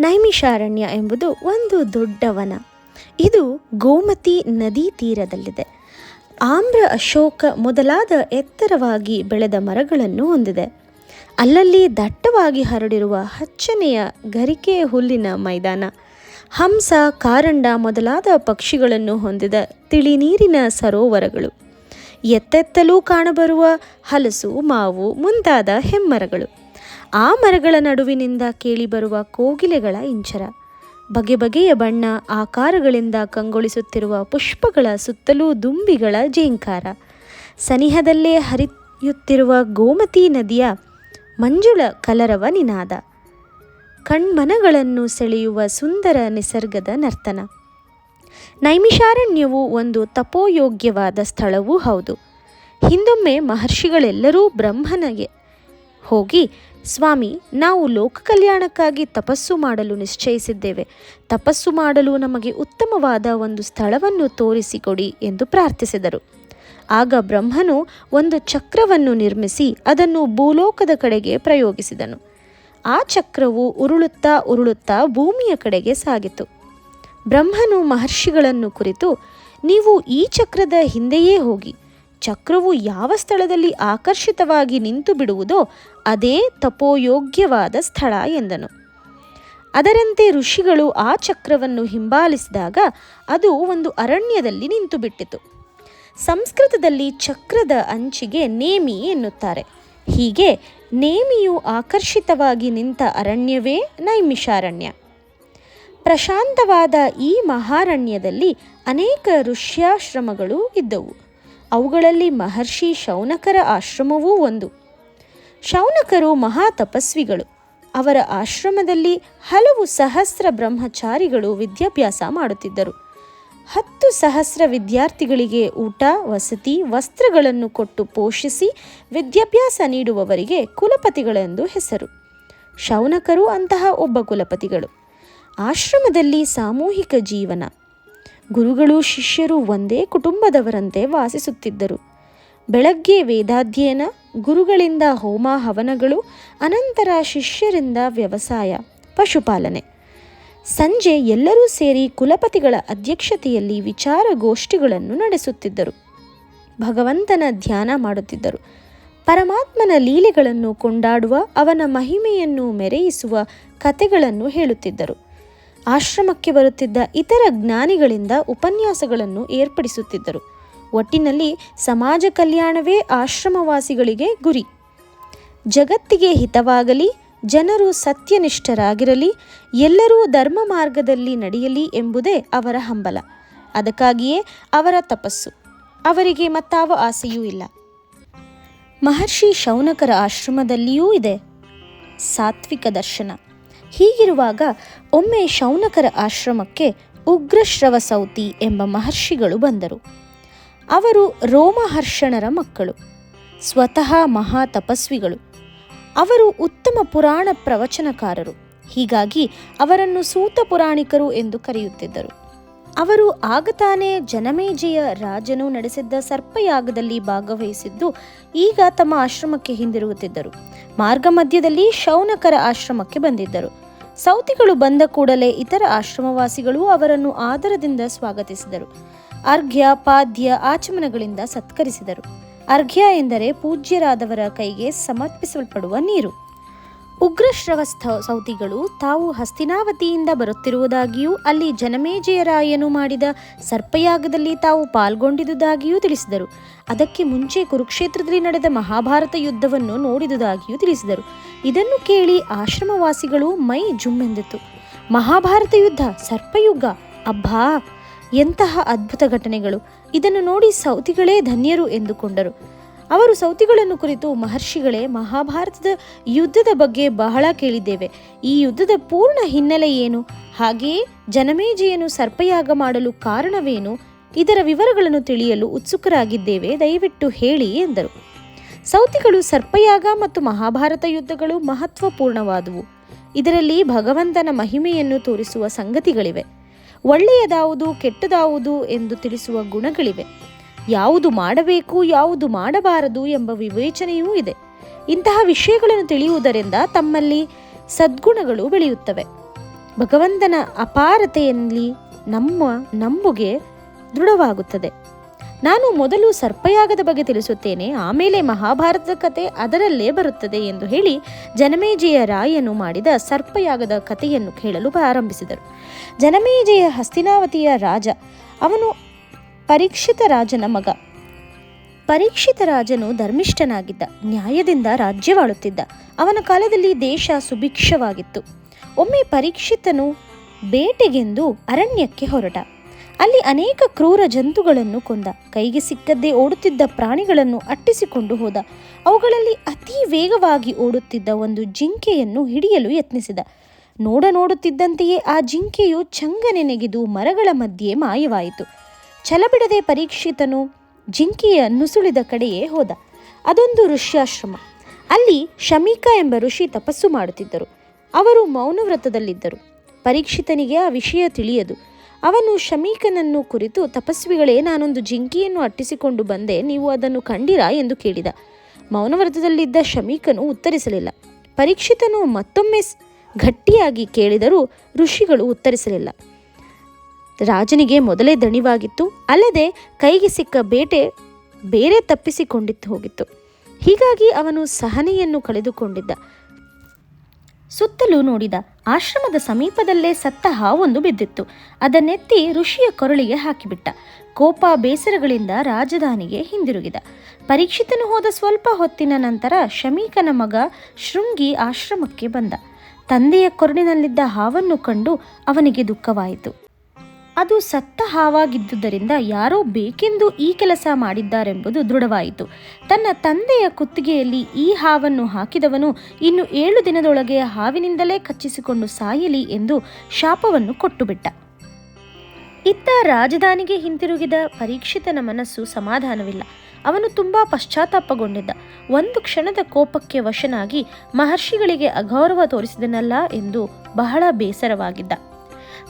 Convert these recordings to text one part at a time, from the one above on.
ನೈಮಿಷಾರಣ್ಯ ಎಂಬುದು ಒಂದು ದೊಡ್ಡ ವನ. ಇದು ಗೋಮತಿ ನದಿ ತೀರದಲ್ಲಿದೆ. ಆಮ್ರ ಅಶೋಕ ಮೊದಲಾದ ಎತ್ತರವಾಗಿ ಬೆಳೆದ ಮರಗಳನ್ನು ಹೊಂದಿದೆ. ಅಲ್ಲಲ್ಲಿ ದಟ್ಟವಾಗಿ ಹರಡಿರುವ ಹಚ್ಚನೆಯ ಗರಿಕೆ ಹುಲ್ಲಿನ ಮೈದಾನ. ಹಂಸ, ಕಾರಂಡ ಮೊದಲಾದ ಪಕ್ಷಿಗಳನ್ನು ಹೊಂದಿದ ತಿಳಿನೀರಿನ ಸರೋವರಗಳು. ಎತ್ತೆತ್ತಲೂ ಕಾಣಬರುವ ಹಲಸು, ಮಾವು ಮುಂತಾದ ಹೆಮ್ಮರಗಳು. ಆ ಮರಗಳ ನಡುವಿನಿಂದ ಕೇಳಿಬರುವ ಕೋಗಿಲೆಗಳ ಇಂಚರ. ಬಗೆ ಬಗೆಯ ಬಣ್ಣ, ಆಕಾರಗಳಿಂದ ಕಂಗೊಳಿಸುತ್ತಿರುವ ಪುಷ್ಪಗಳ ಸುತ್ತಲೂ ದುಂಬಿಗಳ ಜೇಂಕಾರ. ಸನಿಹದಲ್ಲೇ ಹರಿಯುತ್ತಿರುವ ಗೋಮತಿ ನದಿಯ ಮಂಜುಳ ಕಲರವ ನಿನಾದ. ಕಣ್ಮನಗಳನ್ನು ಸೆಳೆಯುವ ಸುಂದರ ನಿಸರ್ಗದ ನರ್ತನ. ನೈಮಿಷಾರಣ್ಯವು ಒಂದು ತಪೋಯೋಗ್ಯವಾದ ಸ್ಥಳವೂ ಹೌದು. ಹಿಂದೊಮ್ಮೆ ಮಹರ್ಷಿಗಳೆಲ್ಲರೂ ಬ್ರಹ್ಮನಿಗೆ ಹೋಗಿ ಸ್ವಾಮಿ, ನಾವು ಲೋಕ ಕಲ್ಯಾಣಕ್ಕಾಗಿ ತಪಸ್ಸು ಮಾಡಲು ನಿಶ್ಚಯಿಸಿದ್ದೇವೆ. ತಪಸ್ಸು ಮಾಡಲು ನಮಗೆ ಉತ್ತಮವಾದ ಒಂದು ಸ್ಥಳವನ್ನು ತೋರಿಸಿಕೊಡಿ ಎಂದು ಪ್ರಾರ್ಥಿಸಿದರು. ಆಗ ಬ್ರಹ್ಮನು ಒಂದು ಚಕ್ರವನ್ನು ನಿರ್ಮಿಸಿ ಅದನ್ನು ಭೂಲೋಕದ ಕಡೆಗೆ ಪ್ರಯೋಗಿಸಿದನು. ಆ ಚಕ್ರವು ಉರುಳುತ್ತಾ ಉರುಳುತ್ತಾ ಭೂಮಿಯ ಕಡೆಗೆ ಸಾಗಿತು. ಬ್ರಹ್ಮನು ಮಹರ್ಷಿಗಳನ್ನು ಕುರಿತು, ನೀವು ಈ ಚಕ್ರದ ಹಿಂದೆಯೇ ಹೋಗಿ, ಚಕ್ರವು ಯಾವ ಸ್ಥಳದಲ್ಲಿ ಆಕರ್ಷಿತವಾಗಿ ನಿಂತು ಬಿಡುವುದೋ ಅದೇ ತಪೋಯೋಗ್ಯವಾದ ಸ್ಥಳ ಎಂದನು. ಅದರಂತೆ ಋಷಿಗಳು ಆ ಚಕ್ರವನ್ನು ಹಿಂಬಾಲಿಸಿದಾಗ ಅದು ಒಂದು ಅರಣ್ಯದಲ್ಲಿ ನಿಂತು ಬಿಟ್ಟಿತು ಸಂಸ್ಕೃತದಲ್ಲಿ ಚಕ್ರದ ಅಂಚಿಗೆ ನೇಮಿ ಎನ್ನುತ್ತಾರೆ. ಹೀಗೆ ನೇಮಿಯು ಆಕರ್ಷಿತವಾಗಿ ನಿಂತ ಅರಣ್ಯವೇ ನೈಮಿಷಾರಣ್ಯ. ಪ್ರಶಾಂತವಾದ ಈ ಮಹಾರಣ್ಯದಲ್ಲಿ ಅನೇಕ ಋಷ್ಯಾಶ್ರಮಗಳು ಇದ್ದವು. ಅವುಗಳಲ್ಲಿ ಮಹರ್ಷಿ ಶೌನಕರ ಆಶ್ರಮವೂ ಒಂದು. ಶೌನಕರು ಮಹಾ ತಪಸ್ವಿಗಳು. ಅವರ ಆಶ್ರಮದಲ್ಲಿ ಹಲವು ಸಹಸ್ರ ಬ್ರಹ್ಮಚಾರಿಗಳು ವಿದ್ಯಾಭ್ಯಾಸ ಮಾಡುತ್ತಿದ್ದರು. ಹತ್ತು ಸಹಸ್ರ ವಿದ್ಯಾರ್ಥಿಗಳಿಗೆ ಊಟ, ವಸತಿ, ವಸ್ತ್ರಗಳನ್ನು ಕೊಟ್ಟು ಪೋಷಿಸಿ ವಿದ್ಯಾಭ್ಯಾಸ ನೀಡುವವರಿಗೆ ಕುಲಪತಿಗಳೆಂದು ಹೆಸರು. ಶೌನಕರು ಅಂತಹ ಒಬ್ಬ ಕುಲಪತಿಗಳು. ಆಶ್ರಮದಲ್ಲಿ ಸಾಮೂಹಿಕ ಜೀವನ. ಗುರುಗಳು, ಶಿಷ್ಯರು ಒಂದೇ ಕುಟುಂಬದವರಂತೆ ವಾಸಿಸುತ್ತಿದ್ದರು. ಬೆಳಗ್ಗೆ ವೇದಾಧ್ಯಯನ, ಗುರುಗಳಿಂದ ಹೋಮ ಹವನಗಳು, ಅನಂತರ ಶಿಷ್ಯರಿಂದ ವ್ಯವಸಾಯ, ಪಶುಪಾಲನೆ. ಸಂಜೆ ಎಲ್ಲರೂ ಸೇರಿ ಕುಲಪತಿಗಳ ಅಧ್ಯಕ್ಷತೆಯಲ್ಲಿ ವಿಚಾರಗೋಷ್ಠಿಗಳನ್ನು ನಡೆಸುತ್ತಿದ್ದರು. ಭಗವಂತನ ಧ್ಯಾನ ಮಾಡುತ್ತಿದ್ದರು. ಪರಮಾತ್ಮನ ಲೀಲೆಗಳನ್ನು ಕೊಂಡಾಡುವ, ಅವನ ಮಹಿಮೆಯನ್ನು ಮೆರೆಯಿಸುವ ಕತೆಗಳನ್ನು ಹೇಳುತ್ತಿದ್ದರು. ಆಶ್ರಮಕ್ಕೆ ಬರುತ್ತಿದ್ದ ಇತರ ಜ್ಞಾನಿಗಳಿಂದ ಉಪನ್ಯಾಸಗಳನ್ನು ಏರ್ಪಡಿಸುತ್ತಿದ್ದರು. ಒಟ್ಟಿನಲ್ಲಿ ಸಮಾಜ ಕಲ್ಯಾಣವೇ ಆಶ್ರಮವಾಸಿಗಳಿಗೆ ಗುರಿ. ಜಗತ್ತಿಗೆ ಹಿತವಾಗಲಿ, ಜನರು ಸತ್ಯನಿಷ್ಠರಾಗಿರಲಿ, ಎಲ್ಲರೂ ಧರ್ಮ ಮಾರ್ಗದಲ್ಲಿ ನಡೆಯಲಿ ಎಂಬುದೇ ಅವರ ಹಂಬಲ. ಅದಕ್ಕಾಗಿಯೇ ಅವರ ತಪಸ್ಸು. ಅವರಿಗೆ ಮತ್ತಾವ ಆಸೆಯೂ ಇಲ್ಲ. ಮಹರ್ಷಿ ಶೌನಕರ ಆಶ್ರಮದಲ್ಲಿಯೂ ಇದೆ. ಸಾತ್ವಿಕ ದರ್ಶನ. ಹೀಗಿರುವಾಗ ಒಮ್ಮೆ ಶೌನಕರ ಆಶ್ರಮಕ್ಕೆ ಉಗ್ರಶ್ರವ ಸೌತಿ ಎಂಬ ಮಹರ್ಷಿಗಳು ಬಂದರು. ಅವರು ರೋಮಹರ್ಷಣರ ಮಕ್ಕಳು, ಸ್ವತಃ ಮಹಾ ತಪಸ್ವಿಗಳು ಅವರು ಉತ್ತಮ ಪುರಾಣ ಪ್ರವಚನಕಾರರು, ಹೀಗಾಗಿ ಅವರನ್ನು ಸೂತ ಪುರಾಣಿಕರು ಎಂದು ಕರೆಯುತ್ತಿದ್ದರು. ಅವರು ಆಗ ತಾನೇ ಜನಮೇಜಯ ರಾಜನು ನಡೆಸಿದ್ದ ಸರ್ಪಯಾಗದಲ್ಲಿ ಭಾಗವಹಿಸಿದ್ದು ಈಗ ತಮ್ಮ ಆಶ್ರಮಕ್ಕೆ ಹಿಂದಿರುಗುತ್ತಿದ್ದರು. ಮಾರ್ಗ ಮಧ್ಯದಲ್ಲಿ ಶೌನಕರ ಆಶ್ರಮಕ್ಕೆ ಬಂದಿದ್ದರು. ಸೌತಿಗಳು ಬಂದ ಕೂಡಲೇ ಇತರ ಆಶ್ರಮವಾಸಿಗಳು ಅವರನ್ನು ಆದರದಿಂದ ಸ್ವಾಗತಿಸಿದರು. ಅರ್ಘ್ಯ ಪಾದ್ಯ ಆಚಮನಗಳಿಂದ ಸತ್ಕರಿಸಿದರು. ಅರ್ಘ್ಯ ಎಂದರೆ ಪೂಜ್ಯರಾದವರ ಕೈಗೆ ಸಮರ್ಪಿಸಲ್ಪಡುವ ನೀರು. ಉಗ್ರಶ್ರವಸ್ಥ ಸೌತಿಗಳು ತಾವು ಹಸ್ತಿನಾವತಿಯಿಂದ ಬರುತ್ತಿರುವುದಾಗಿಯೂ ಅಲ್ಲಿ ಜನಮೇಜಯರಾಯನು ಮಾಡಿದ ಸರ್ಪಯಾಗದಲ್ಲಿ ತಾವು ಪಾಲ್ಗೊಂಡಿದ್ದುದಾಗಿಯೂ ತಿಳಿಸಿದರು. ಅದಕ್ಕೆ ಮುಂಚೆ ಕುರುಕ್ಷೇತ್ರದಲ್ಲಿ ನಡೆದ ಮಹಾಭಾರತ ಯುದ್ಧವನ್ನು ನೋಡಿದುದಾಗಿಯೂ ತಿಳಿಸಿದರು. ಇದನ್ನು ಕೇಳಿ ಆಶ್ರಮವಾಸಿಗಳು ಮೈ ಜುಮ್ಮೆಂದಿತು. ಮಹಾಭಾರತ ಯುದ್ಧ ಸರ್ಪಯುಗ. ಅಬ್ಬಾ! ಎಂತಹ ಅದ್ಭುತ ಘಟನೆಗಳು. ಇದನ್ನು ನೋಡಿ ಸೌತಿಗಳೇ ಧನ್ಯರು ಎಂದುಕೊಂಡರು. ಅವರು ಸೌತಿಗಳನ್ನು ಕುರಿತು ಮಹರ್ಷಿಗಳೇ ಮಹಾಭಾರತದ ಯುದ್ಧದ ಬಗ್ಗೆ ಬಹಳ ಕೇಳಿದ್ದೇವೆ. ಈ ಯುದ್ಧದ ಪೂರ್ಣ ಹಿನ್ನೆಲೆ ಏನು? ಹಾಗೆಯೇ ಜನಮೇಜೆಯನ್ನು ಸರ್ಪಯಾಗ ಮಾಡಲು ಕಾರಣವೇನು? ಇದರ ವಿವರಗಳನ್ನು ತಿಳಿಯಲು ಉತ್ಸುಕರಾಗಿದ್ದೇವೆ, ದಯವಿಟ್ಟು ಹೇಳಿ ಎಂದರು. ಸೌತಿಗಳು ಸರ್ಪಯಾಗ ಮತ್ತು ಮಹಾಭಾರತ ಯುದ್ಧಗಳು ಮಹತ್ವಪೂರ್ಣವಾದುವು. ಇದರಲ್ಲಿ ಭಗವಂತನ ಮಹಿಮೆಯನ್ನು ತೋರಿಸುವ ಸಂಗತಿಗಳಿವೆ. ಒಳ್ಳೆಯದಾವುದು ಕೆಟ್ಟದಾವುದು ಎಂದು ತಿಳಿಸುವ ಗುಣಗಳಿವೆ. ಯಾವುದು ಮಾಡಬೇಕು, ಯಾವುದು ಮಾಡಬಾರದು ಎಂಬ ವಿವೇಚನೆಯೂ ಇದೆ. ಇಂತಹ ವಿಷಯಗಳನ್ನು ತಿಳಿಯುವುದರಿಂದ ತಮ್ಮಲ್ಲಿ ಸದ್ಗುಣಗಳು ಬೆಳೆಯುತ್ತವೆ. ಭಗವಂತನ ಅಪಾರತೆಯಲ್ಲಿ ನಮ್ಮ ನಂಬುಗೆ ದೃಢವಾಗುತ್ತದೆ. ನಾನು ಮೊದಲು ಸರ್ಪಯಾಗದ ಬಗ್ಗೆ ತಿಳಿಸುತ್ತೇನೆ, ಆಮೇಲೆ ಮಹಾಭಾರತದ ಕತೆ ಅದರಲ್ಲೇ ಬರುತ್ತದೆ ಎಂದು ಹೇಳಿ ಜನಮೇಜಯ ರಾಯನು ಮಾಡಿದ ಸರ್ಪಯಾಗದ ಕಥೆಯನ್ನು ಕೇಳಲು ಪ್ರಾರಂಭಿಸಿದರು. ಜನಮೇಜಯ ಹಸ್ತಿನಾವತಿಯ ರಾಜ, ಅವನು ಪರೀಕ್ಷಿತ ರಾಜನ ಮಗ. ಪರೀಕ್ಷಿತ ರಾಜನು ಧರ್ಮಿಷ್ಠನಾಗಿದ್ದ, ನ್ಯಾಯದಿಂದ ರಾಜ್ಯವಾಳುತ್ತಿದ್ದ. ಅವನ ಕಾಲದಲ್ಲಿ ದೇಶ ಸುಭಿಕ್ಷವಾಗಿತ್ತು. ಒಮ್ಮೆ ಪರೀಕ್ಷಿತನು ಬೇಟೆಗೆಂದು ಅರಣ್ಯಕ್ಕೆ ಹೊರಟ. ಅಲ್ಲಿ ಅನೇಕ ಕ್ರೂರ ಜಂತುಗಳನ್ನು ಕೊಂದ. ಕೈಗೆ ಸಿಕ್ಕದ್ದೇ ಓಡುತ್ತಿದ್ದ ಪ್ರಾಣಿಗಳನ್ನು ಅಟ್ಟಿಸಿಕೊಂಡು ಹೋದ. ಅವುಗಳಲ್ಲಿ ಅತಿ ವೇಗವಾಗಿ ಓಡುತ್ತಿದ್ದ ಒಂದು ಜಿಂಕೆಯನ್ನು ಹಿಡಿಯಲು ಯತ್ನಿಸಿದ. ನೋಡ ನೋಡುತ್ತಿದ್ದಂತೆಯೇ ಆ ಜಿಂಕೆಯು ಚಂಗನೆ ನೆಗೆದು ಮರಗಳ ಮಧ್ಯೆ ಮಾಯವಾಯಿತು. ಛಲಬಿಡದೆ ಪರೀಕ್ಷಿತನು ಜಿಂಕೆಯ ನುಸುಳಿದ ಕಡೆಯೇ ಹೋದ. ಅದೊಂದು ಋಷ್ಯಾಶ್ರಮ. ಅಲ್ಲಿ ಶಮೀಕ ಎಂಬ ಋಷಿ ತಪಸ್ಸು ಮಾಡುತ್ತಿದ್ದರು. ಅವರು ಮೌನವ್ರತದಲ್ಲಿದ್ದರು. ಪರೀಕ್ಷಿತನಿಗೆ ಆ ವಿಷಯ ತಿಳಿಯದು. ಅವನು ಶಮೀಕನನ್ನು ಕುರಿತು, ತಪಸ್ವಿಗಳೇ, ನಾನೊಂದು ಜಿಂಕೆಯನ್ನು ಅಟ್ಟಿಸಿಕೊಂಡು ಬಂದೆ, ನೀವು ಅದನ್ನು ಕಂಡಿರಾ? ಎಂದು ಕೇಳಿದ. ಮೌನವ್ರತದಲ್ಲಿದ್ದ ಶಮೀಕನು ಉತ್ತರಿಸಲಿಲ್ಲ. ಪರೀಕ್ಷಿತನು ಮತ್ತೊಮ್ಮೆ ಗಟ್ಟಿಯಾಗಿ ಕೇಳಿದರೂ ಋಷಿಗಳು ಉತ್ತರಿಸಲಿಲ್ಲ. ರಾಜನಿಗೆ ಮೊದಲೇ ದಣಿವಾಗಿತ್ತು. ಅಲ್ಲದೆ ಕೈಗೆ ಸಿಕ್ಕ ಬೇಟೆ ಬೇರೆ ತಪ್ಪಿಸಿಕೊಂಡಿತ್ತು ಹೋಗಿತ್ತು. ಹೀಗಾಗಿ ಅವನು ಸಹನೆಯನ್ನು ಕಳೆದುಕೊಂಡಿದ್ದ. ಸುತ್ತಲೂ ನೋಡಿದ ಆಶ್ರಮದ ಸಮೀಪದಲ್ಲೇ ಸತ್ತ ಹಾವೊಂದು ಬಿದ್ದಿತ್ತು. ಅದನ್ನೆತ್ತಿ ಋಷಿಯ ಕೊರಳಿಗೆ ಹಾಕಿಬಿಟ್ಟ. ಕೋಪ ಬೇಸರಗಳಿಂದ ರಾಜಧಾನಿಗೆ ಹಿಂದಿರುಗಿದ. ಪರೀಕ್ಷಿತನು ಹೋದ ಸ್ವಲ್ಪ ಹೊತ್ತಿನ ನಂತರ ಶಮೀಕನ ಮಗ ಶೃಂಗಿ ಆಶ್ರಮಕ್ಕೆ ಬಂದ. ತಂದೆಯ ಕೊರಳಿನಲ್ಲಿದ್ದ ಹಾವನ್ನು ಕಂಡು ಅವನಿಗೆ ದುಃಖವಾಯಿತು. ಅದು ಸತ್ತ ಹಾವಾಗಿದ್ದುದರಿಂದ ಯಾರೋ ಬೇಕೆಂದು ಈ ಕೆಲಸ ಮಾಡಿದ್ದಾರೆಂಬುದು ದೃಢವಾಯಿತು. ತನ್ನ ತಂದೆಯ ಕುತ್ತಿಗೆಯಲ್ಲಿ ಈ ಹಾವನ್ನು ಹಾಕಿದವನು ಇನ್ನು ಏಳು ದಿನದೊಳಗೆ ಹಾವಿನಿಂದಲೇ ಕಚ್ಚಿಸಿಕೊಂಡು ಸಾಯಲಿ ಎಂದು ಶಾಪವನ್ನು ಕೊಟ್ಟುಬಿಟ್ಟ. ಇತ್ತ ರಾಜಧಾನಿಗೆ ಹಿಂತಿರುಗಿದ ಪರೀಕ್ಷಿತನ ಮನಸ್ಸು ಸಮಾಧಾನವಿಲ್ಲ. ಅವನು ತುಂಬಾ ಪಶ್ಚಾತ್ತಾಪಗೊಂಡಿದ್ದ. ಒಂದು ಕ್ಷಣದ ಕೋಪಕ್ಕೆ ವಶನಾಗಿ ಮಹರ್ಷಿಗಳಿಗೆ ಅಗೌರವ ತೋರಿಸಿದನಲ್ಲ ಎಂದು ಬಹಳ ಬೇಸರವಾಗಿದ್ದ.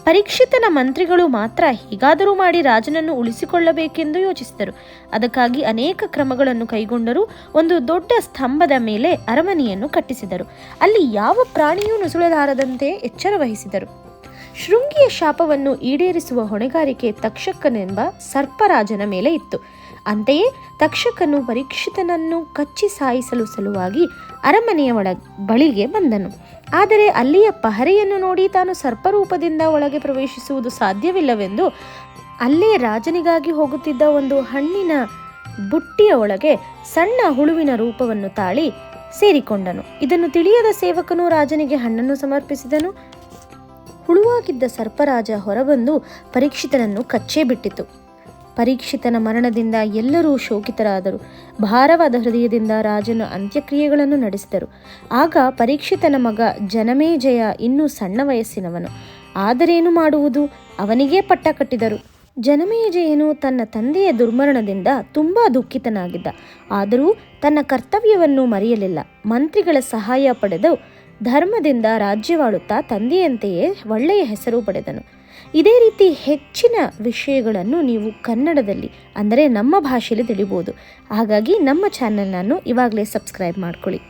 ಪರೀಕ್ಷಿತನ ಮಂತ್ರಿಗಳು ಮಾತ್ರ ಹೀಗಾದರೂ ಮಾಡಿ ರಾಜನನ್ನು ಉಳಿಸಿಕೊಳ್ಳಬೇಕೆಂದು ಯೋಚಿಸಿದರು. ಅದಕ್ಕಾಗಿ ಅನೇಕ ಕ್ರಮಗಳನ್ನು ಕೈಗೊಂಡರು ಒಂದು ದೊಡ್ಡ ಸ್ತಂಭದ ಮೇಲೆ ಅರಮನೆಯನ್ನು ಕಟ್ಟಿಸಿದರು. ಅಲ್ಲಿ ಯಾವ ಪ್ರಾಣಿಯೂ ನುಸುಳಲಾರದಂತೆ ಎಚ್ಚರ ವಹಿಸಿದರು. ಶೃಂಗಿಯ ಶಾಪವನ್ನು ಈಡೇರಿಸುವ ಹೊಣೆಗಾರಿಕೆ ತಕ್ಷಕನೆಂಬ ಸರ್ಪರಾಜನ ಮೇಲೆ ಇತ್ತು. ಅಂತೆಯೇ ತಕ್ಷಕನು ಪರೀಕ್ಷಿತನನ್ನು ಕಚ್ಚಿ ಸಾಯಿಸಲು ಸಲುವಾಗಿ ಅರಮನೆಯ ಒಳ ಬಳಿಗೆ ಬಂದನು. ಆದರೆ ಅಲ್ಲಿಯ ಪಹರೆಯನ್ನು ನೋಡಿ ತಾನು ಸರ್ಪರೂಪದಿಂದ ಒಳಗೆ ಪ್ರವೇಶಿಸುವುದು ಸಾಧ್ಯವಿಲ್ಲವೆಂದು ಅಲ್ಲೇ ರಾಜನಿಗಾಗಿ ಹೋಗುತ್ತಿದ್ದ ಒಂದು ಹಣ್ಣಿನ ಬುಟ್ಟಿಯ ಒಳಗೆ ಸಣ್ಣ ಹುಳುವಿನ ರೂಪವನ್ನು ತಾಳಿ ಸೇರಿಕೊಂಡನು. ಇದನ್ನು ತಿಳಿಯದ ಸೇವಕನು ರಾಜನಿಗೆ ಹಣ್ಣನ್ನು ಸಮರ್ಪಿಸಿದನು. ಹುಳುವಾಗಿದ್ದ ಸರ್ಪರಾಜ ಹೊರಬಂದು ಪರೀಕ್ಷಿತನನ್ನು ಕಚ್ಚೇ ಬಿಟ್ಟಿತು. ಪರೀಕ್ಷಿತನ ಮರಣದಿಂದ ಎಲ್ಲರೂ ಶೋಕಿತರಾದರು. ಭಾರವಾದ ಹೃದಯದಿಂದ ರಾಜನು ಅಂತ್ಯಕ್ರಿಯೆಗಳನ್ನು ನಡೆಸಿದರು. ಆಗ ಪರೀಕ್ಷಿತನ ಮಗ ಜನಮೇಜಯ ಇನ್ನೂ ಸಣ್ಣ ವಯಸ್ಸಿನವನು. ಆದರೇನು ಮಾಡುವುದು? ಅವನಿಗೇ ಪಟ್ಟ ಕಟ್ಟಿದರು. ಜನಮೇಜಯನು ತನ್ನ ತಂದೆಯ ದುರ್ಮರಣದಿಂದ ತುಂಬ ದುಃಖಿತನಾಗಿದ್ದ. ಆದರೂ ತನ್ನ ಕರ್ತವ್ಯವನ್ನು ಮರೆಯಲಿಲ್ಲ. ಮಂತ್ರಿಗಳ ಸಹಾಯ ಪಡೆದು ಧರ್ಮದಿಂದ ರಾಜ್ಯವಾಳುತ್ತಾ ತಂದೆಯಂತೆಯೇ ಒಳ್ಳೆಯ ಹೆಸರು ಪಡೆದನು. ಇದೇ ರೀತಿ ಹೆಚ್ಚಿನ ವಿಷಯಗಳನ್ನು ನೀವು ಕನ್ನಡದಲ್ಲಿ, ಅಂದರೆ ನಮ್ಮ ಭಾಷೆಯಲ್ಲಿ ತಿಳಿಬೋದು. ಹಾಗಾಗಿ ನಮ್ಮ ಚಾನೆಲ್ನನ್ನು ಇವಾಗಲೇ ಸಬ್ಸ್ಕ್ರೈಬ್ ಮಾಡ್ಕೊಳ್ಳಿ.